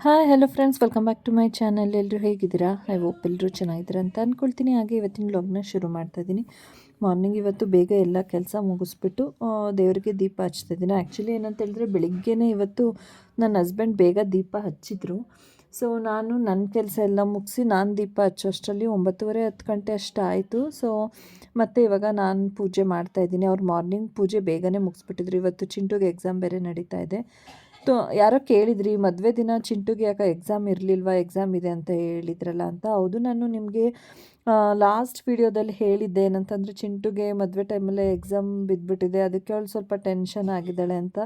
Hi hello friends welcome back to my channel ಎಲ್ಲರೂ ಹೇಗಿದ್ದೀರಾ? I hope ಎಲ್ಲರೂ ಚೆನ್ನಾಗಿದ್ದೀರಾ ಅಂತ ಅಂದ್ಕೊಳ್ತೀನಿ ಹಾಗೆ ಇವತ್ತಿನ ಲಾಗ್ನ ಶುರು ಮಾಡ್ತಾ ಇದ್ದೀನಿ. ಮಾರ್ನಿಂಗ್ ಇವತ್ತು ಬೇಗ ಎಲ್ಲ ಕೆಲಸ ಮುಗಿಸ್ಬಿಟ್ಟು ದೇವರಿಗೆ ದೀಪ ಹಚ್ತಾ ಇದ್ದೀನಿ. ಆ್ಯಕ್ಚುಲಿ ಏನಂತ ಹೇಳಿದ್ರೆ ಬೆಳಿಗ್ಗೆನೇ ಇವತ್ತು ನನ್ನ ಹಸ್ಬೆಂಡ್ ಬೇಗ ದೀಪ ಹಚ್ಚಿದ್ರು. ಸೊ ನಾನು ನನ್ನ ಕೆಲಸ ಎಲ್ಲ ಮುಗಿಸಿ ನಾನು ದೀಪ ಹಚ್ಚೋಷ್ಟರಲ್ಲಿ ಒಂಬತ್ತುವರೆ ಹತ್ತು ಗಂಟೆ ಅಷ್ಟು ಆಯಿತು. ಸೊ ಮತ್ತು ಇವಾಗ ನಾನು ಪೂಜೆ ಮಾಡ್ತಾ ಇದ್ದೀನಿ. ಅವ್ರು ಮಾರ್ನಿಂಗ್ ಪೂಜೆ ಬೇಗನೆ ಮುಗಿಸ್ಬಿಟ್ಟಿದ್ರು. ಇವತ್ತು ಚಿಂಟುಗೆ ಎಕ್ಸಾಮ್ ಬೇರೆ ನಡೀತಾ ಇದೆ. ತೊ ಯಾರೋ ಕೇಳಿದ್ರಿ, ಮದುವೆ ದಿನ ಚಿಂಟುಗೆ ಯಾಕೆ ಎಕ್ಸಾಮ್ ಇರಲಿಲ್ವಾ ಎಕ್ಸಾಮ್ ಇದೆ ಅಂತ ಹೇಳಿದ್ರಲ್ಲ ಅಂತ ಹೌದು ನಾನು ನಿಮಗೆ ಲಾಸ್ಟ್ ವಿಡಿಯೋದಲ್ಲಿ ಹೇಳಿದ್ದೆ. ಏನಂತಂದರೆ ಚಿಂಟುಗೆ ಮದುವೆ ಟೈಮಲ್ಲೇ ಎಕ್ಸಾಮ್ ಬಿದ್ದುಬಿಟ್ಟಿದೆ ಅದಕ್ಕೆ ಅವಳು ಸ್ವಲ್ಪ ಟೆನ್ಷನ್ ಆಗಿದ್ದಾಳೆ ಅಂತ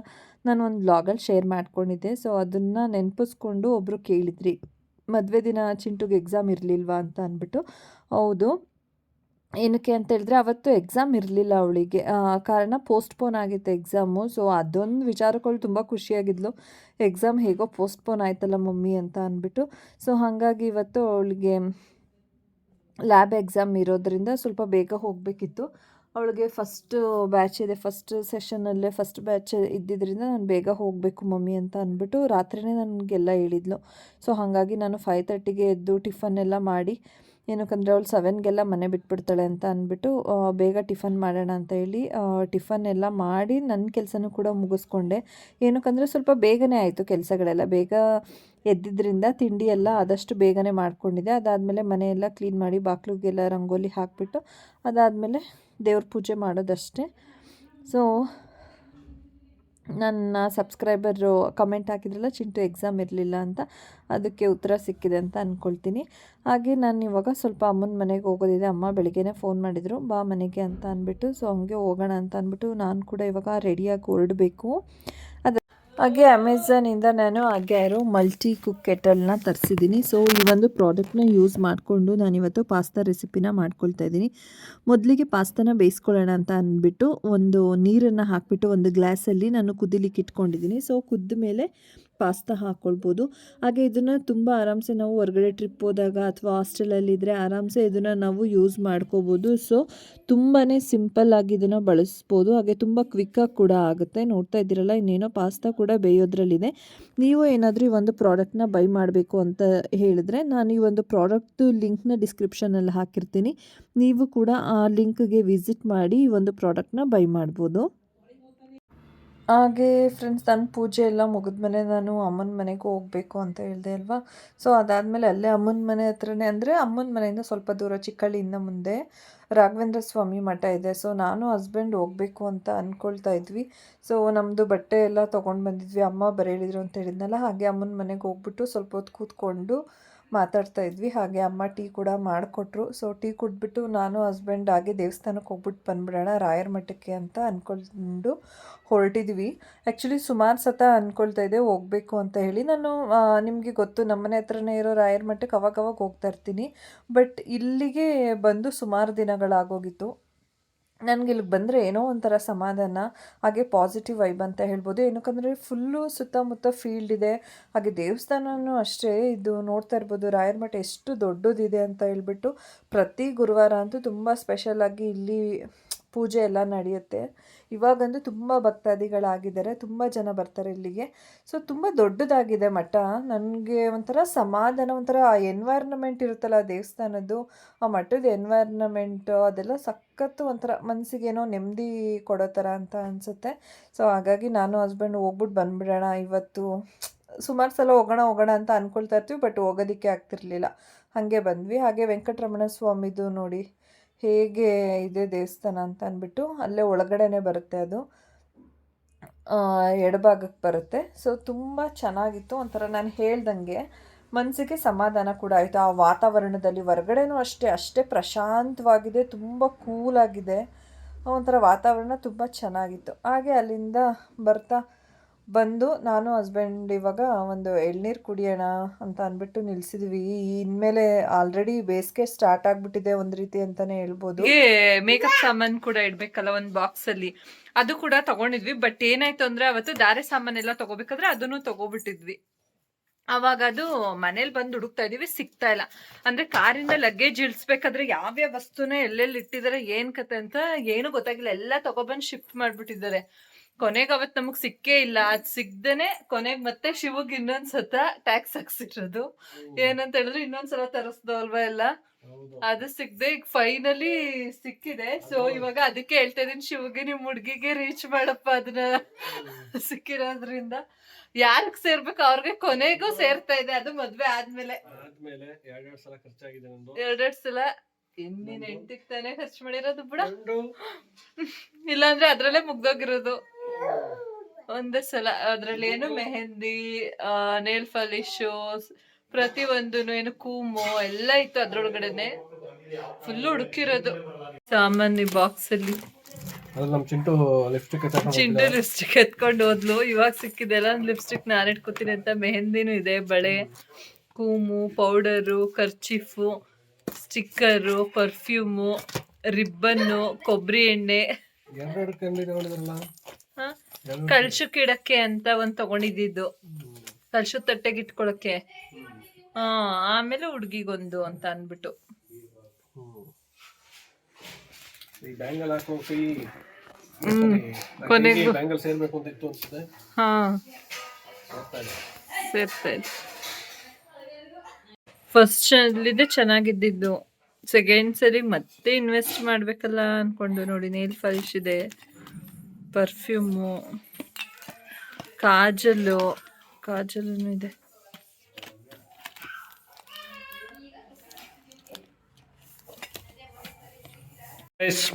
ನಾನು ಒಂದು ಬ್ಲಾಗಲ್ಲಿ ಶೇರ್ ಮಾಡ್ಕೊಂಡಿದ್ದೆ. ಸೊ ಅದನ್ನು ನೆನಪಿಸ್ಕೊಂಡು ಒಬ್ಬರು ಕೇಳಿದ್ರಿ, ಮದುವೆ ದಿನ ಚಿಂಟುಗೆ ಎಕ್ಸಾಮ್ ಇರಲಿಲ್ವಾ ಅಂತ ಅಂದ್ಬಿಟ್ಟು. ಹೌದು. ಏನಕ್ಕೆ ಅಂತ ಹೇಳಿದ್ರೆ ಅವತ್ತು ಎಕ್ಸಾಮ್ ಇರಲಿಲ್ಲ ಅವಳಿಗೆ. ಕಾರಣ ಪೋಸ್ಟ್ಪೋನ್ ಆಗಿತ್ತು ಎಕ್ಸಾಮು ಸೊ ಅದೊಂದು ವಿಚಾರಗಳು ತುಂಬ ಖುಷಿಯಾಗಿದ್ಲು. ಎಕ್ಸಾಮ್ ಹೇಗೋ ಪೋಸ್ಟ್ಪೋನ್ ಆಯ್ತಲ್ಲ ಮಮ್ಮಿ ಅಂತ ಅಂದ್ಬಿಟ್ಟು. ಸೊ ಹಾಗಾಗಿ ಇವತ್ತು ಅವಳಿಗೆ ಲ್ಯಾಬ್ ಎಕ್ಸಾಮ್ ಇರೋದ್ರಿಂದ ಸ್ವಲ್ಪ ಬೇಗ ಹೋಗಬೇಕಿತ್ತು. ಅವಳಿಗೆ ಫಸ್ಟ್ ಬ್ಯಾಚ್ ಇದೆ. ಫಸ್ಟ್ ಸೆಷನಲ್ಲೇ ಫಸ್ಟ್ ಬ್ಯಾಚ್ ಇದ್ದಿದ್ದರಿಂದ ನಾನು ಬೇಗ ಹೋಗಬೇಕು ಮಮ್ಮಿ ಅಂತ ಅಂದ್ಬಿಟ್ಟು ರಾತ್ರಿನೇ ನನಗೆಲ್ಲ ಹೇಳಿದ್ಲು. ಸೊ ಹಾಗಾಗಿ ನಾನು ಫೈವ್ ತರ್ಟಿಗೆ ಎದ್ದು ಟಿಫನ್ ಎಲ್ಲ ಮಾಡಿ ಏನಕ್ಕಂದರೆ ಅವಳು ಸೆವೆನ್ಗೆಲ್ಲ ಮನೆ ಬಿಟ್ಬಿಡ್ತಾಳೆ ಅಂತ ಅಂದ್ಬಿಟ್ಟು ಬೇಗ ಟಿಫನ್ ಮಾಡೋಣ ಅಂತ ಹೇಳಿ ಟಿಫನ್ ಎಲ್ಲ ಮಾಡಿ ನನ್ನ ಕೆಲಸನೂ ಕೂಡ ಮುಗಿಸ್ಕೊಂಡೆ. ಏನಕ್ಕಂದರೆ ಸ್ವಲ್ಪ ಬೇಗನೆ ಆಯಿತು ಕೆಲಸಗಳೆಲ್ಲ. ಬೇಗ ಎದ್ದಿದ್ದರಿಂದ ತಿಂಡಿ ಎಲ್ಲ ಆದಷ್ಟು ಬೇಗನೆ ಮಾಡ್ಕೊಂಡಿದ್ದೆ. ಅದಾದಮೇಲೆ ಮನೆಯೆಲ್ಲ ಕ್ಲೀನ್ ಮಾಡಿ ಬಾಕ್ಲುಗೆಲ್ಲ ರಂಗೋಲಿ ಹಾಕಿಬಿಟ್ಟು, ಅದಾದಮೇಲೆ ದೇವ್ರ ಪೂಜೆ ಮಾಡೋದಷ್ಟೇ. ಸೊ ನನ್ನ ಸಬ್ಸ್ಕ್ರೈಬರು ಕಮೆಂಟ್ ಹಾಕಿದ್ರಲ್ಲ, ಚಿಂಟು ಎಕ್ಸಾಮ್ ಇರಲಿಲ್ಲ ಅಂತ ಅದಕ್ಕೆ ಉತ್ತರ ಸಿಕ್ಕಿದೆ ಅಂತ ಅಂದ್ಕೊಳ್ತೀನಿ ಹಾಗೆ ನಾನು ಇವಾಗ ಸ್ವಲ್ಪ ಅಮ್ಮನ ಮನೆಗೆ ಹೋಗೋದಿದೆ. ಅಮ್ಮ ಬೆಳಗ್ಗೆನೇ ಫೋನ್ ಮಾಡಿದರು. ಬಾ ಮನೆಗೆ ಅಂತ ಅಂದ್ಬಿಟ್ಟು ಸೊ ಹಂಗೆ ಹೋಗೋಣ ಅಂತ ಅಂದ್ಬಿಟ್ಟು ನಾನು ಕೂಡ ಇವಾಗ ರೆಡಿಯಾಗಿ ಹೊರಡಬೇಕು. ಹಾಗೆ ಅಮೆಝಾನಿಂದ ನಾನು ಹಾಗೆ ಯಾರೋ ಮಲ್ಟಿ ಕುಕ್ ಕೆಟಲ್ನ ತರಿಸಿದ್ದೀನಿ ಸೊ ಈ ಒಂದು ಪ್ರಾಡಕ್ಟ್ನ ಯೂಸ್ ಮಾಡಿಕೊಂಡು ನಾನಿವತ್ತು ಪಾಸ್ತಾ ರೆಸಿಪಿನ ಮಾಡ್ಕೊಳ್ತಾ ಇದ್ದೀನಿ. ಮೊದಲಿಗೆ ಪಾಸ್ತಾನ ಬೇಯಿಸ್ಕೊಳ್ಳೋಣ ಅಂತ ಅಂದ್ಬಿಟ್ಟು ಒಂದು ನೀರನ್ನು ಹಾಕಿಬಿಟ್ಟು ಒಂದು ಗ್ಲಾಸಲ್ಲಿ ನಾನು ಕುದಿಲಿಕ್ಕೆ ಇಟ್ಕೊಂಡಿದ್ದೀನಿ. ಸೊ ಕುದ್ದ ಮೇಲೆ ಪಾಸ್ತಾ ಹಾಕ್ಕೊಳ್ಬೋದು ಹಾಗೆ ಇದನ್ನು ತುಂಬ ಆರಾಮ್ಸೆ ನಾವು ಹೊರಗಡೆ ಟ್ರಿಪ್ ಹೋದಾಗ ಅಥವಾ ಹಾಸ್ಟೆಲಲ್ಲಿದ್ದರೆ ಆರಾಮ್ಸೆ ಇದನ್ನು ನಾವು ಯೂಸ್ ಮಾಡ್ಕೋಬೋದು. ಸೊ ತುಂಬಾ ಸಿಂಪಲ್ ಆಗಿ ಇದನ್ನು ಬಳಸ್ಬೋದು. ಹಾಗೆ ತುಂಬ ಕ್ವಿಕ್ಕಾಗಿ ಕೂಡ ಆಗುತ್ತೆ. ನೋಡ್ತಾ ಇದ್ದೀರಲ್ಲ, ಇನ್ನೇನೋ ಪಾಸ್ತಾ ಕೂಡ ಬೇಯೋದ್ರಲ್ಲಿದೆ. ನೀವು ಏನಾದರೂ ಈ ಒಂದು ಪ್ರಾಡಕ್ಟ್ನ ಬೈ ಮಾಡಬೇಕು ಅಂತ ಹೇಳಿದ್ರೆ ನಾನು ಈ ಒಂದು ಪ್ರಾಡಕ್ಟ್ ಲಿಂಕ್ನ ಡಿಸ್ಕ್ರಿಪ್ಷನಲ್ಲಿ ಹಾಕಿರ್ತೀನಿ. ನೀವು ಕೂಡ ಆ ಲಿಂಕ್ಗೆ ವಿಸಿಟ್ ಮಾಡಿ ಈ ಒಂದು ಪ್ರಾಡಕ್ಟ್ನ ಬೈ ಮಾಡ್ಬೋದು. ಹಾಗೆ ಫ್ರೆಂಡ್ಸ್ ನನ್ನ ಪೂಜೆ ಎಲ್ಲ ಮುಗಿದ್ಮೇಲೆ ನಾನು ಅಮ್ಮನ ಮನೆಗೆ ಹೋಗಬೇಕು ಅಂತ ಹೇಳಿದೆ ಅಲ್ವಾ? ಸೊ ಅದಾದಮೇಲೆ ಅಲ್ಲೇ ಅಮ್ಮನ ಮನೆ ಹತ್ರನೇ ಅಂದರೆ ಅಮ್ಮನ ಮನೆಯಿಂದ ಸ್ವಲ್ಪ ದೂರ, ಚಿಕ್ಕಳ್ಳಿಯಿಂದ ಮುಂದೆ ರಾಘವೇಂದ್ರ ಸ್ವಾಮಿ ಮಠ ಇದೆ. ಸೊ ನಾನು ಹಸ್ಬೆಂಡ್ ಹೋಗಬೇಕು ಅಂತ ಅಂದ್ಕೊಳ್ತಾ ಇದ್ವಿ. ಸೊ ನಮ್ಮದು ಬಟ್ಟೆ ಎಲ್ಲ ತೊಗೊಂಡು ಬಂದಿದ್ವಿ. ಅಮ್ಮ ಬರೇಳಿದ್ರು ಅಂತ ಹೇಳಿದ್ನಲ್ಲ, ಹಾಗೆ ಅಮ್ಮನ ಮನೆಗೆ ಹೋಗ್ಬಿಟ್ಟು ಸ್ವಲ್ಪ ಹೊತ್ತು ಕೂತ್ಕೊಂಡು ಮಾತಾಡ್ತಾ ಇದ್ವಿ. ಹಾಗೆ ಅಮ್ಮ ಟೀ ಕೂಡ ಮಾಡಿಕೊಟ್ರು. ಸೊ ಟೀ ಕುಡ್ಬಿಟ್ಟು ನಾನು ಹಸ್ಬೆಂಡ್ ಹಾಗೆ ದೇವಸ್ಥಾನಕ್ಕೆ ಹೋಗ್ಬಿಟ್ಟು ಬಂದ್ಬಿಡೋಣ, ರಾಯರ ಮಠಕ್ಕೆ ಅಂತ ಅಂದ್ಕೊಂಡು ಹೊರಟಿದ್ವಿ. ಆ್ಯಕ್ಚುಲಿ ಸುಮಾರು ಸತ ಅಂದ್ಕೊಳ್ತಾ ಇದ್ದೆ, ಹೋಗಬೇಕು ಅಂತ ಹೇಳಿ. ನಾನು ನಿಮಗೆ ಗೊತ್ತು ನಮ್ಮನೆ ಹತ್ರನೇ ಇರೋ ರಾಯರ ಮಠಕ್ಕೆ ಅವಾಗ ಅವಾಗ ಹೋಗ್ತಾ ಇರ್ತೀನಿ. ಬಟ್ ಇಲ್ಲಿಗೆ ಬಂದು ಸುಮಾರು ದಿನಗಳಾಗೋಗಿತ್ತು. ನನಗೆ ಇಲ್ಲಿಗೆ ಬಂದರೆ ಏನೋ ಒಂಥರ ಸಮಾಧಾನ, ಹಾಗೆ ಪಾಸಿಟಿವ್ ವೈಬ್ ಅಂತ ಹೇಳ್ಬೋದು. ಏನಕ್ಕಂದರೆ ಫುಲ್ಲು ಸುತ್ತಮುತ್ತ ಫೀಲ್ಡ್ ಇದೆ. ಹಾಗೆ ದೇವಸ್ಥಾನವೂ ಅಷ್ಟೇ ಇದು ನೋಡ್ತಾ ಇರ್ಬೋದು. ರಾಯರ ಮಠ ಎಷ್ಟು ದೊಡ್ಡದಿದೆ ಅಂತ ಹೇಳ್ಬಿಟ್ಟು ಪ್ರತಿ ಗುರುವಾರ ಅಂತೂ ತುಂಬ ಸ್ಪೆಷಲಾಗಿ ಇಲ್ಲಿ ಪೂಜೆ ಎಲ್ಲ ನಡೆಯುತ್ತೆ. ಇವಾಗಂತೂ ತುಂಬ ಭಕ್ತಾದಿಗಳಾಗಿದ್ದಾರೆ, ತುಂಬ ಜನ ಬರ್ತಾರೆ ಇಲ್ಲಿಗೆ. ಸೊ ತುಂಬ ದೊಡ್ಡದಾಗಿದೆ ಮಠ. ನನಗೆ ಒಂಥರ ಸಮಾಧಾನ, ಒಂಥರ ಆ ಎನ್ವೈರ್ನಮೆಂಟ್ ಇರುತ್ತಲ್ಲ ದೇವಸ್ಥಾನದ್ದು, ಆ ಮಠದ ಎನ್ವೈರ್ನಮೆಂಟ್ ಅದೆಲ್ಲ ಸಖತ್ತು ಒಂಥರ ಮನಸ್ಸಿಗೇನೋ ನೆಮ್ಮದಿ ಕೊಡೋ ಥರ ಅಂತ ಅನಿಸುತ್ತೆ. ಸೊ ಹಾಗಾಗಿ ನಾನು ಹಸ್ಬೆಂಡ್ ಹೋಗ್ಬಿಟ್ಟು ಬಂದ್ಬಿಡೋಣ ಇವತ್ತು. ಸುಮಾರು ಸಲ ಹೋಗೋಣ ಹೋಗೋಣ ಅಂತ ಅಂದ್ಕೊಳ್ತಾ ಇರ್ತೀವಿ ಬಟ್ ಹೋಗೋದಕ್ಕೆ ಆಗ್ತಿರ್ಲಿಲ್ಲ. ಹಾಗೆ ಬಂದ್ವಿ. ಹಾಗೆ ವೆಂಕಟರಮಣ ಸ್ವಾಮಿದು ನೋಡಿ. ಹೇಗೆ ಇದೆ ದೇವಸ್ಥಾನ ಅಂತ ಅಂದ್ಬಿಟ್ಟು ಅಲ್ಲೇ ಒಳಗಡೆನೆ ಬರುತ್ತೆ ಅದು. ಎಡಭಾಗಕ್ಕೆ ಬರುತ್ತೆ. ಸೊ ತುಂಬ ಚೆನ್ನಾಗಿತ್ತು. ಒಂಥರ ನಾನು ಹೇಳ್ದಂಗೆ ಮನಸ್ಸಿಗೆ ಸಮಾಧಾನ ಕೂಡ ಆಯಿತು. ಆ ವಾತಾವರಣದಲ್ಲಿ ಹೊರಗಡೆನೂ ಅಷ್ಟೇ ಅಷ್ಟೇ ಪ್ರಶಾಂತವಾಗಿದೆ, ತುಂಬ ಕೂಲಾಗಿದೆ ಒಂಥರ ವಾತಾವರಣ ತುಂಬ ಚೆನ್ನಾಗಿತ್ತು. ಹಾಗೆ ಅಲ್ಲಿಂದ ಬರ್ತಾ ಬಂದು ನಾನು ಹಸ್ಬೆಂಡ್ ಇವಾಗ ಒಂದು ಎಳ್ನೀರು ಕುಡಿಯೋಣ ಅಂತ ಅಂದ್ಬಿಟ್ಟು ನಿಲ್ಸಿದ್ವಿ. ಇನ್ಮೇಲೆ ಆಲ್ರೆಡಿ ಬೇಸಿಗೆ ಸ್ಟಾರ್ಟ್ ಆಗ್ಬಿಟ್ಟಿದೆ ಒಂದ್ ರೀತಿ ಅಂತಾನೆ ಹೇಳ್ಬೋದು. ಮೇಕಪ್ ಸಾಮಾನ್ ಕೂಡ ಇಡ್ಬೇಕಲ್ಲ ಒಂದ್ ಬಾಕ್ಸ್ ಅಲ್ಲಿ. ಅದು ಕೂಡ ತಗೊಂಡಿದ್ವಿ. ಬಟ್ ಏನಾಯ್ತು ಅಂದ್ರೆ ಅವತ್ತು ದಾರೆ ಸಾಮಾನೆಲ್ಲ ತಗೋಬೇಕಾದ್ರೆ ಅದನ್ನು ತಗೋಬಿಟ್ಟಿದ್ವಿ. ಅವಾಗ ಅದು ಮನೇಲಿ ಬಂದು ಹುಡುಕ್ತಾ ಇದೀವಿ ಸಿಗ್ತಾ ಇಲ್ಲ. ಅಂದ್ರೆ ಕಾರಿಂದ ಲಗೇಜ್ ಇಳಿಸ್ಬೇಕಾದ್ರೆ ಯಾವ್ಯಾವ ವಸ್ತುನ ಎಲ್ಲೆಲ್ಲಿ ಇಟ್ಟಿದ್ದಾರೆ, ಏನ್ ಕತೆ ಅಂತ ಏನು ಗೊತ್ತಾಗಿಲ್ಲ. ಎಲ್ಲ ತಗೊಬಂದು ಶಿಫ್ಟ್ ಮಾಡ್ಬಿಟ್ಟಿದ್ದಾರೆ. ಕೊನೆಗೆ ಅವತ್ ನಮಗ್ ಸಿಕ್ಕೇ ಇಲ್ಲ. ಅದ್ ಸಿಗ್ದೇನೆ ಕೊನೆಗ್ ಮತ್ತೆ ಶಿವಗ್ ಇನ್ನೊಂದ್ ಸತ ಟ್ಯಾಕ್ಸ್ ಹಾಕ್ಸಿರೋದು. ಏನಂತ ಹೇಳಿದ್ರೆ ಇನ್ನೊಂದ್ಸಲ ತರಿಸ್ದವಲ್ವಾ ಎಲ್ಲ? ಅದು ಸಿಗ್ದೆ ಈಗ ಫೈನಲಿ ಸಿಕ್ಕಿದೆ. ಸೊ ಇವಾಗ ಅದಕ್ಕೆ ಹೇಳ್ತಾ ಇದೀನಿ ಶಿವಗೆ ನಿಮ್ ಹುಡ್ಗಿಗೆ ರೀಚ್ ಮಾಡಪ್ಪ ಅದನ್ನ ಸಿಕ್ಕಿರೋದ್ರಿಂದ. ಯಾರಿಗ್ ಸೇರ್ಬೇಕು? ಅವ್ರಿಗೆ ಕೊನೆಗೂ ಸೇರ್ತಾ ಇದೆ. ಅದು ಮದ್ವೆ ಆದ್ಮೇಲೆ. ಎರಡೆರಡ್ ಸಲ ಇನ್ನಿನ್ ಹೆಂಡತಿಗ್ ತಾನೇ ಖರ್ಚು ಮಾಡಿರೋದು ಬಿಡ. ಇಲ್ಲಾಂದ್ರೆ ಅದ್ರಲ್ಲೇ ಮುಗ್ದೋಗಿರೋದು. ಒಂದೇ ಸಲ ಅದ್ರಲ್ಲಿ ಏನು ಮೆಹಂದಿ ನೇಲ್ ಫಾಲಿಶು ಪ್ರತಿ ಒಂದು ಏನು ಕೂಮು ಎಲ್ಲ ಇತ್ತು ಅದ್ರೊಳಗಡೆನೆ. ಫುಲ್ ಹುಡುಕಿರೋದು. ಸಾಮಾನ್ಯ ಬಾಕ್ಸ್ ಅಲ್ಲಿ. ಲಿಪ್ಸ್ಟಿಕ್ ಚಿಂಟು ಲಿಪ್ಸ್ಟಿಕ್ ಎತ್ಕೊಂಡು ಹೋದ್ಲು. ಇವಾಗ ಸಿಕ್ಕಿದೆಲ್ಲ ಲಿಪ್ಸ್ಟಿಕ್ ನಾನು ಇಟ್ಕೋತೀನಿ ಅಂತ ಮೆಹಂದಿನೂ ಇದೆ ಬಳೆ ಕೂಮು powder kerchief sticker perfume ribbon ಕೊಬ್ಬರಿ ಎಣ್ಣೆ. ಎರಡೆರಡು ಕಿಡಕ್ಕೆ ಇಡಕ್ಕೆ ಅಂತ ಒಂದ್ ತಗೊಂಡಿದ್ದು ಕಲ್ಶು ತಟ್ಟೆಗೆ ಇಟ್ಕೊಳಕ್ಕೆ ಹಾ ಆಮೇಲೆ ಹುಡ್ಗಿಗೊಂದು ಅಂತ ಅನ್ಬಿಟ್ಟು ಕೊನೆಗೂ. ಹಾ. ಇದೆ. ಸೇರ್ತಾ ಇದೆ. ಫಸ್ಟ್ ಅಲ್ಲಿದೆ ಚೆನ್ನಾಗಿದ್ದಿದ್ದು. ಸೆಕೆಂಡ್ ಸರಿ ಮತ್ತೆ ಇನ್ವೆಸ್ಟ್ ಮಾಡ್ಬೇಕಲ್ಲ ಅನ್ಕೊಂಡು ನೋಡಿ ನೇಲ್ ಪಾಲಿಶ್ ಇದೆ. ಪರ್ಫ್ಯೂಮು ಕಾಜಲು ಕಾಜಲು ಇದೆ.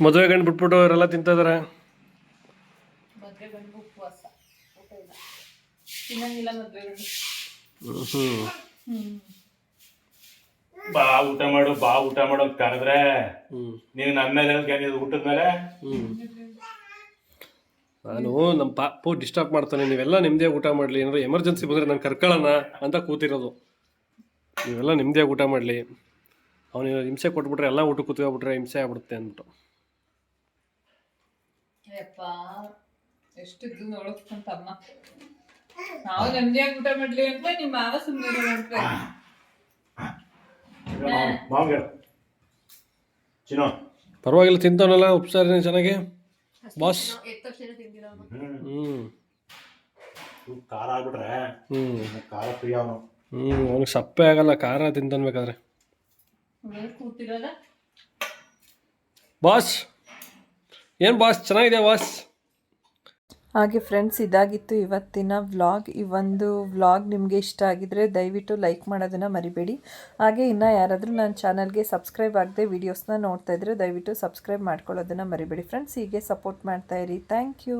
ಮದುವೆ ಗಂಡು ಬಿಟ್ಬಿಟ್ಟು ಅವರೆಲ್ಲ ತಿಂತಾ ಇದಾರೆ? ಹ್ಮ್. ಬಾ ಊಟ ಮಾಡು ಬಾ ಊಟ ಮಾಡು ಅಂತ ಕರೆದ್ರೆ ನೀನು ನೀವು ನಮ್ಮ ಮೇಲೆ ಊಟದ ಮೇಲೆ? ನಾನು ನಮ್ಮ ಪಾಪು ಡಿಸ್ಟರ್ಬ್ ಮಾಡ್ತಾನೆ ನೀವೆಲ್ಲ ನಿಮ್ಮದೇ ಊಟ ಮಾಡಲಿ ಏನಾದ್ರು ಎಮರ್ಜೆನ್ಸಿ ಬಂದರೆ ನಾನು ಕರ್ಕೊಳ್ಳೋಣ ಅಂತ ಕೂತಿರೋದು. ನೀವೆಲ್ಲ ನಿಮ್ಮದೇ ಊಟ ಮಾಡಲಿ. ಅವನು ಹಿಂಸೆ ಕೊಟ್ಬಿಟ್ರೆ ಎಲ್ಲ ಊಟ ಕೂತ್ಕೊಬಿಟ್ರೆ ಹಿಂಸೆ ಆಗ್ಬಿಡುತ್ತೆ ಅಂದ್ಬಿಟ್ಟು. ಎಷ್ಟು ನೋಡಕ್ಕಂತಮ್ಮ ನಾವು ನೆಮ್ಮದಿಯಾಗಿ ಊಟ ಮಾಡ್ಲಿ ಅಂತ ನಿಮ್ಮ ಮಾವ ಸುಮ್ಮನೆ ಮಾಡ್ತಾರೆ ಪರವಾಗಿಲ್ಲ ತಿಂತಾನಲ್ಲ ಉಪ್ಸಾರಿನ ಚೆನ್ನಾಗಿ? ಬಾಸ್ ಹ್ಮ್. ಖಾರ ಆಗ್ಬಿಟ್ರೆ. ಅವ್ನಿಗೆ ಖಾರ ಪ್ರಿಯ ಅವನು. ಹ್ಞೂ ಅವ್ನಿಗೆ ಸಪ್ಪೆ ಆಗಲ್ಲ ಖಾರ ತಿಂತನ್ಬೇಕಾದ್ರೆ ಬಾಸ್ ಏನು ಬಾಸ್ ಚೆನ್ನಾಗಿದೆ ಬಾಸ್ ಹಾಗೆ ಫ್ರೆಂಡ್ಸ್ ಇದಾಗಿತ್ತು ಇವತ್ತಿನ ವ್ಲಾಗ್ ಈ ಒಂದು ವ್ಲಾಗ್ ನಿಮಗೆ ಇಷ್ಟ ಆಗಿದ್ರೆ ದಯವಿಟ್ಟು ಲೈಕ್ ಮಾಡೋದನ್ನು ಮರಿಬೇಡಿ. ಹಾಗೆ ಇನ್ನು ಯಾರಾದರೂ ನನ್ನ ಚಾನಲ್ಗೆ ಸಬ್ಸ್ಕ್ರೈಬ್ ಆಗದೆ ವೀಡಿಯೋಸ್ನ ನೋಡ್ತಾ ಇದ್ರೆ ದಯವಿಟ್ಟು ಸಬ್ಸ್ಕ್ರೈಬ್ ಮಾಡ್ಕೊಳ್ಳೋದನ್ನು ಮರಿಬೇಡಿ. ಫ್ರೆಂಡ್ಸ್ ಹೀಗೆ ಸಪೋರ್ಟ್ ಮಾಡ್ತಾ ಇರಿ. Thank you